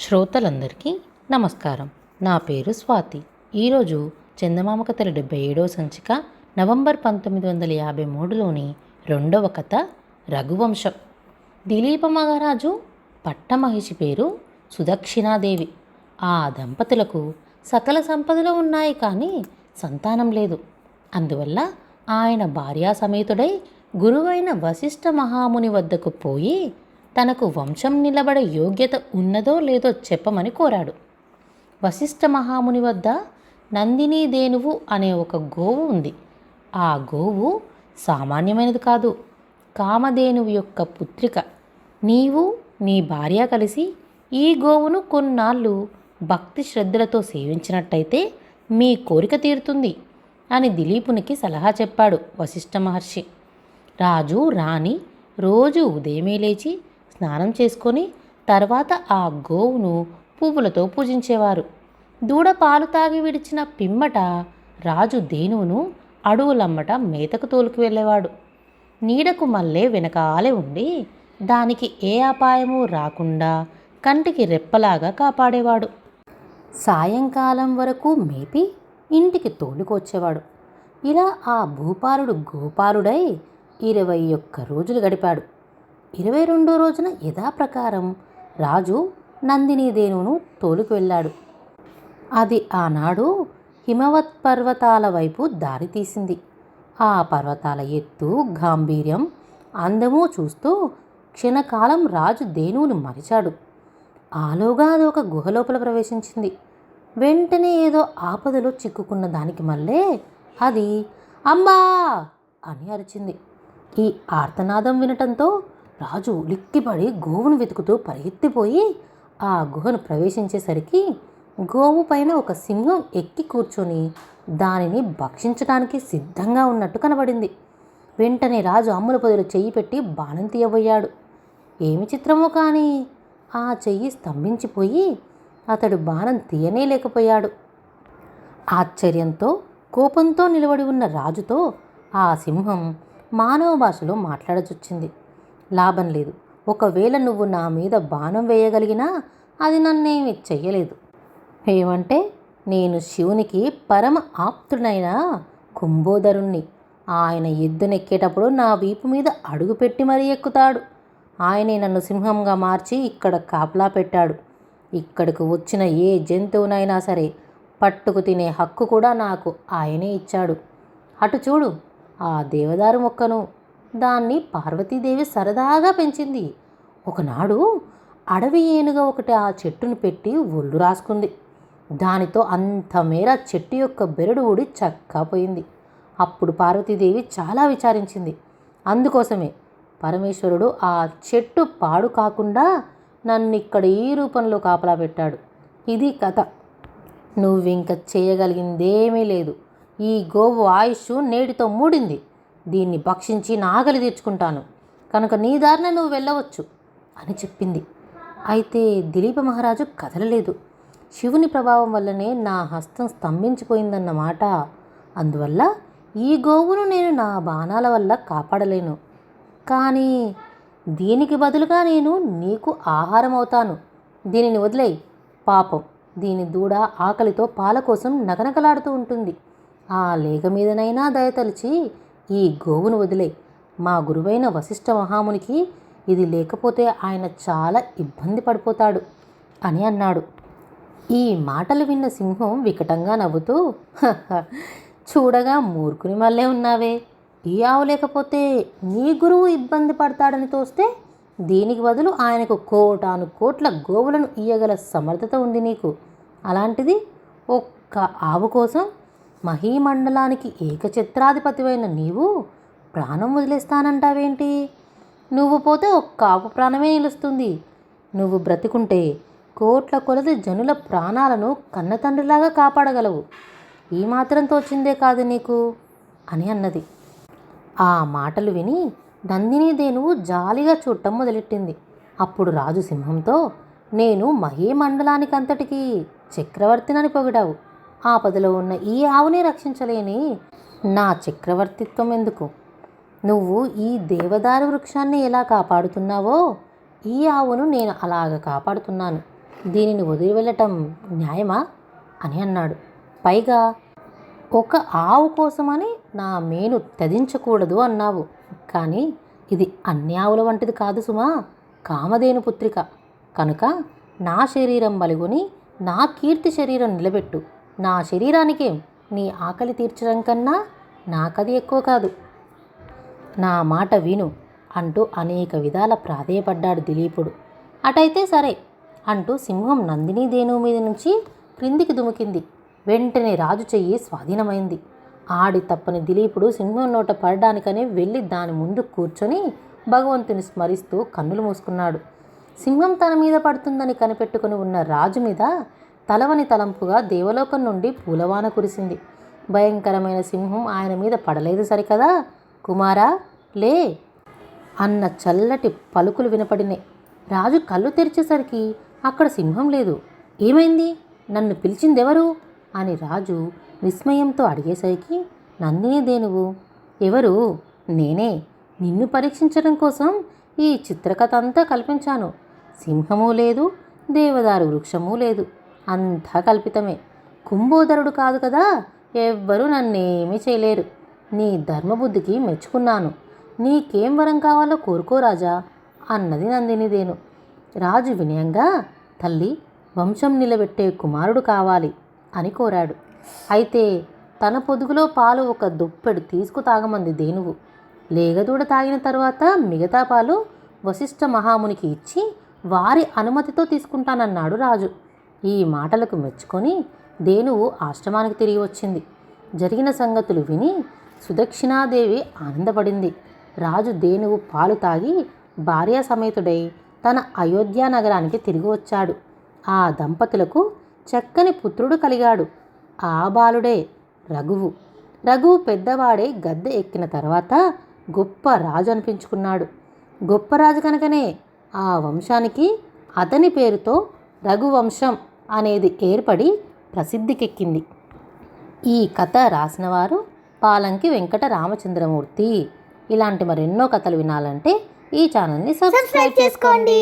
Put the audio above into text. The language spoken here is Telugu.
శ్రోతలందరికీ నమస్కారం. నా పేరు స్వాతి. ఈరోజు చందమామ కథల డెబ్బై ఏడవ సంచిక నవంబర్ పంతొమ్మిది వందల యాభై మూడులోని రెండవ కథ రఘువంశం. దిలీప మహారాజు పట్టమహిషి పేరు సుదక్షిణాదేవి. ఆ దంపతులకు సకల సంపదలు ఉన్నాయి కానీ సంతానం లేదు. అందువల్ల ఆయన భార్యా సమేతుడై గురువైన వశిష్ఠ మహాముని వద్దకు పోయి తనకు వంశం నిలబడే యోగ్యత ఉన్నదో లేదో చెప్పమని కోరాడు. వశిష్ఠ మహాముని వద్ద నందినీ దేనువు అనే ఒక గోవు ఉంది. ఆ గోవు సామాన్యమైనది కాదు కామధేనువు యొక్క పుత్రిక. నీవు నీ భార్య కలిసి ఈ గోవును కొన్నాళ్ళు భక్తి శ్రద్ధలతో సేవించినట్టయితే మీ కోరిక తీరుతుంది అని దిలీపునికి సలహా చెప్పాడు వశిష్ఠ మహర్షి. రాజు రాణి రోజు ఉదయమే లేచి స్నానం చేసుకొని తర్వాత ఆ గోవును పువ్వులతో పూజించేవారు. దూడ పాలు తాగి విడిచిన పిమ్మట రాజు దేనువును అడవులమ్మట మేతకు తోలుకు వెళ్ళేవాడు. నీడకు మల్లె వెనకాలే ఉండి దానికి ఏ అపాయము రాకుండా కంటికి రెప్పలాగా కాపాడేవాడు. సాయంకాలం వరకు మేపి ఇంటికి తోలుకొచ్చేవాడు. ఇలా ఆ భూపాలుడు గోపాలుడై ఇరవై ఒక్క రోజులు గడిపాడు. ఇరవై రెండో రోజున యథాప్రకారం రాజు నందినీ దేనువును తోలుకు వెళ్ళాడు. అది ఆనాడు హిమవత్ పర్వతాల వైపు దారి తీసింది. ఆ పర్వతాల ఎత్తు గాంభీర్యం అందము చూస్తూ క్షణకాలం రాజు దేనువును మరిచాడు. ఆలోగా అది ఒక గుహలోపల ప్రవేశించింది. వెంటనే ఏదో ఆపదలో చిక్కుకున్న దానికి మళ్ళీ అది అమ్మా అని అరిచింది. ఈ ఆర్తనాదం వినటంతో రాజు లిక్కిపడి గోవును వెతుకుతూ పరిగెత్తిపోయి ఆ గుహను ప్రవేశించేసరికి గోవు పైన ఒక సింహం ఎక్కి కూర్చొని దానిని భక్షించడానికి సిద్ధంగా ఉన్నట్టు కనబడింది. వెంటనే రాజు అమ్ముల పొదిలో చెయ్యి పెట్టి బాణం తీయబోయాడు. ఏమి చిత్రమో కానీ ఆ చెయ్యి స్తంభించిపోయి అతడు బాణం తీయనే లేకపోయాడు. ఆశ్చర్యంతో కోపంతో నిలబడి ఉన్న రాజుతో ఆ సింహం మానవ భాషలో మాట్లాడచొచ్చింది. లాభం లేదు. ఒకవేళ నువ్వు నా మీద బాణం వేయగలిగినా అది నన్నేమి చెయ్యలేదు. ఏమంటే నేను శివునికి పరమ ఆప్తుడైన కుంభోదరుణ్ణి. ఆయన ఎద్దునెక్కేటప్పుడు నా వీపు మీద అడుగుపెట్టి మరీ ఎక్కుతాడు. ఆయనే నన్ను సింహంగా మార్చి ఇక్కడ కాపలా పెట్టాడు. ఇక్కడికి వచ్చిన ఏ జంతువునైనా సరే పట్టుకు తినే హక్కు కూడా నాకు ఆయనే ఇచ్చాడు. అటు చూడు ఆ దేవదారు మొక్కను. దాన్ని పార్వతీదేవి సరదాగా పెంచింది. ఒకనాడు అడవి ఏనుగ ఒకటి ఆ చెట్టును పెట్టి ఒళ్ళు రాసుకుంది. దానితో అంత మేర చెట్టు యొక్క బెరడు ఊడి చక్కాపోయింది అప్పుడు పార్వతీదేవి చాలా విచారించింది. అందుకోసమే పరమేశ్వరుడు ఆ చెట్టు పాడు కాకుండా నన్ను ఇక్కడ ఈ రూపంలో కాపలా పెట్టాడు. ఇది కథ. నువ్వింక చేయగలిగిందేమీ లేదు. ఈ గోవు ఆయుష్ నేటితో మూడింది. దీన్ని భక్షించి నాగలి తీర్చుకుంటాను. కనుక నీ దారిన నువ్వు వెళ్ళవచ్చు అని చెప్పింది. అయితే దిలీప మహారాజు కదలలేదు. శివుని ప్రభావం వల్లనే నా హస్తం స్తంభించిపోయిందన్నమాట అందువల్ల ఈ గోవును నేను నా బాణాల వల్ల కాపాడలేను. కానీ దీనికి బదులుగా నేను నీకు ఆహారం అవుతాను దీనిని వదిలేయి. పాపం. దీని దూడ ఆకలితో పాల కోసం నగనగలాడుతూ ఉంటుంది. ఆ లేగ మీదనైనా దయతలిచి ఈ గోవును వదిలే. మా గురువైన వశిష్ఠ మహామునికి ఇది లేకపోతే ఆయన చాలా ఇబ్బంది పడిపోతాడు అని అన్నాడు. ఈ మాటలు విన్న సింహం వికటంగా నవ్వుతూ చూడగా మూర్ఖుని మళ్ళే ఉన్నావే. ఈ ఆవు లేకపోతే నీ గురువు ఇబ్బంది పడతాడని తోస్తే దీనికి బదులు ఆయనకు కోటాను కోట్ల గోవులను ఇయ్యగల సమర్థత ఉంది నీకు. అలాంటిది ఒక్క ఆవు కోసం మహీమండలానికి ఏకఛత్రాధిపతివైన నీవు ప్రాణం వదిలేస్తానంటావేంటి? నువ్వు పోతే ఒక్క ఆవు ప్రాణమే నిలుస్తుంది. నువ్వు బ్రతికుంటే కోట్ల కొలది జనుల ప్రాణాలను కన్నతండ్రిలాగా కాపాడగలవు. ఈ మాత్రం తోచిందే కాదు నీకు అని అన్నది. ఆ మాటలు విని నందిని దేనువు జాలిగా చూడటం మొదలెట్టింది. అప్పుడు రాజు సింహంతో నేను మహీమండలానికంతటికి చక్రవర్తినని పొగిడావు. ఆపదలో ఉన్న ఈ ఆవునే రక్షించలేని నా చక్రవర్తిత్వం ఎందుకు? నువ్వు ఈ దేవదారు వృక్షాన్ని ఎలా కాపాడుతున్నావో ఈ ఆవును నేను అలాగ కాపాడుతున్నాను. దీనిని వదిలి వెళ్ళటం న్యాయమా? అని అన్నాడు. పైగా ఒక ఆవు కోసమని నా మేను త్యజించకూడదు అన్నావు. కానీ ఇది అన్ని ఆవుల వంటిది కాదు సుమా. కామధేను పుత్రిక. కనుక నా శరీరం బలిగొని నా కీర్తి శరీరం నిలబెట్టు. నా శరీరానికేం నీ ఆకలి తీర్చడం కన్నా నాకది ఎక్కువ కాదు. నా మాట విను అంటూ అనేక విధాల ప్రాధేయపడ్డాడు దిలీపుడు. అటైతే సరే అంటూ సింహం నందిని దేను మీద నుంచి క్రిందికి దుమికింది. వెంటనే రాజు చెయ్యి స్వాధీనమైంది. ఆడి తప్పని దిలీపుడు సింహం నోట పడడానికని వెళ్ళి దాని ముందు కూర్చొని భగవంతుని స్మరిస్తూ కన్నులు మూసుకున్నాడు. సింహం తన మీద పడుతుందని కనిపెట్టుకుని ఉన్న రాజు మీద తలవని తలంపుగా దేవలోకం నుండి పూలవాన కురిసింది. భయంకరమైన సింహం ఆయన మీద పడలేదు సరికదా? కుమారా లే! అన్న చల్లటి పలుకులు వినపడినాయి రాజు కళ్ళు తెరిచేసరికి అక్కడ సింహం లేదు. ఏమైంది? నన్ను పిలిచిందెవరు? అని రాజు విస్మయంతో అడిగేసరికి నందినే దేనువు? ఎవరు? నేనే. నిన్ను పరీక్షించడం కోసం ఈ చిత్రకథ అంతా కల్పించాను. సింహము లేదు దేవదారు వృక్షము లేదు. అంతా కల్పితమే. కుంభోదరుడు కాదు కదా ఎవ్వరూ నన్నేమీ చేయలేరు. నీ ధర్మబుద్ధికి మెచ్చుకున్నాను. నీకేం వరం కావాలో కోరుకో రాజా అన్నది నందినిదేను. రాజు వినయంగా తల్లి వంశం నిలబెట్టే కుమారుడు కావాలి అని కోరాడు. అయితే తన పొదుగులో పాలు ఒక దుప్పెడు తీసుకు తాగమంది దేనువు. లేగదూడ తాగిన తర్వాత మిగతా పాలు వశిష్ఠ మహామునికి ఇచ్చి వారి అనుమతితో తీసుకుంటానన్నాడు రాజు. ఈ మాటలకు మెచ్చుకొని దేనువు ఆశ్రమానికి తిరిగి వచ్చింది. జరిగిన సంగతులు విని సుదక్షిణాదేవి ఆనందపడింది. రాజు దేనువు పాలు తాగి భార్యా సమేతుడై తన అయోధ్య నగరానికి తిరిగి వచ్చాడు. ఆ దంపతులకు చక్కని పుత్రుడు కలిగాడు. ఆ బాలుడే రఘువు. రఘువు పెద్దవాడే గద్దె ఎక్కిన తర్వాత గొప్ప రాజు అనిపించుకున్నాడు. గొప్ప రాజు కనుకనే ఆ వంశానికి అతని పేరుతో రఘువంశం అనేది ఏర్పడి ప్రసిద్ధికెక్కింది. ఈ కథ రాసినవారు పాలంకి వెంకట రామచంద్రమూర్తి. ఇలాంటి మరెన్నో కథలు వినాలంటే ఈ ఛానల్ని సబ్స్క్రైబ్ చేసుకోండి.